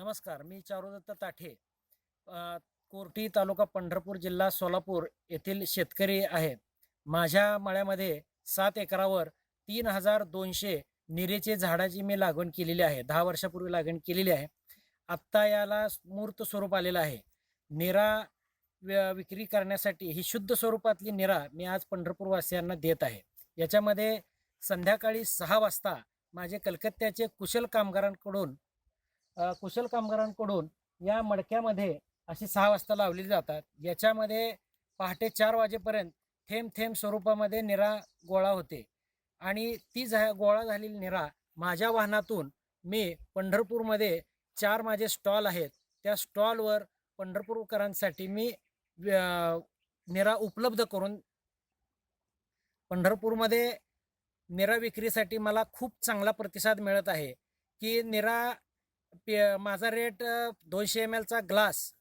नमस्कार मी चारुदत्त ताठे. कोर्टी तालुका पंढरपूर जिल्हा सोलापूर येथील शेतकरी आहे माझ्या मळ्यामध्ये सात एकरावर तीन हजार दोनशे निरेचे झाडाची मी लागवड केलेली आहे. दहा वर्षापूर्वी लागवण केलेली आहे. आत्ता याला मूर्त स्वरूप आलेलं आहे. निरा व्य- विक्री करण्यासाठी ही शुद्ध स्वरूपातली निरा मी आज पंढरपूरवासियांना देत आहे. याच्यामध्ये संध्याकाळी सहा वाजता माझे कलकत्त्याचे कुशल कामगारांकडून कुशल कामगारांकडून या मडक्यामध्ये अशी सहा वाजता लावली जातात. याच्यामध्ये पहाटे चार वाजेपर्यंत थेंब थेंब स्वरूपामध्ये निरा गोळा होते. आणि ती झा गोळा झालेली निरा माझ्या वाहनातून मी पंढरपूरमध्ये चार माझे स्टॉल आहेत. त्या स्टॉलवर पंढरपूरकरांसाठी मी निरा उपलब्ध करून पंढरपूरमध्ये निरा विक्रीसाठी मला खूप चांगला प्रतिसाद मिळत आहे. की निरा पे माझा रेट दोनशे एम एलचा ग्लास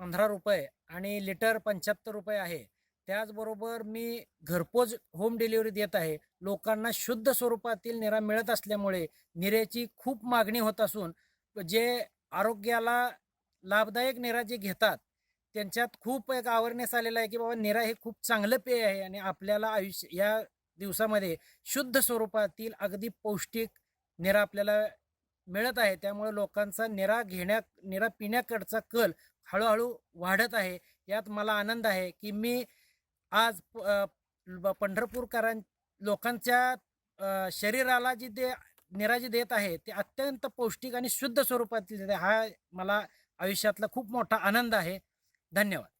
पंधरा रुपये आणि लिटर पंच्याहत्तर रुपये आहे. त्याचबरोबर मी घरपोच होम डिलिव्हरी देत आहे. लोकांना शुद्ध स्वरूपातील निरा मिळत असल्यामुळे निऱ्याची खूप मागणी होत असून जे आरोग्याला लाभदायक निरा जे घेतात त्यांच्यात खूप एक अवेअरनेस आलेला आहे की बाबा निरा हे खूप चांगलं पेय आहे आणि आपल्याला आयुष्य या दिवसामध्ये शुद्ध स्वरूपातील अगदी पौष्टिक निरा आपल्याला मिळत आहे. त्यामुळे लोकांचा निरा घेण्या निरा पिण्याकडचा कल हळूहळू वाढत आहे. यात मला आनंद आहे की मी आज प- पंढरपूरकरां लोकांच्या शरीराला जी दे निरा जी देत आहे ते अत्यंत पौष्टिक आणि शुद्ध स्वरूपातील हा मला आयुष्यातला खूप मोठा आनंद आहे. धन्यवाद.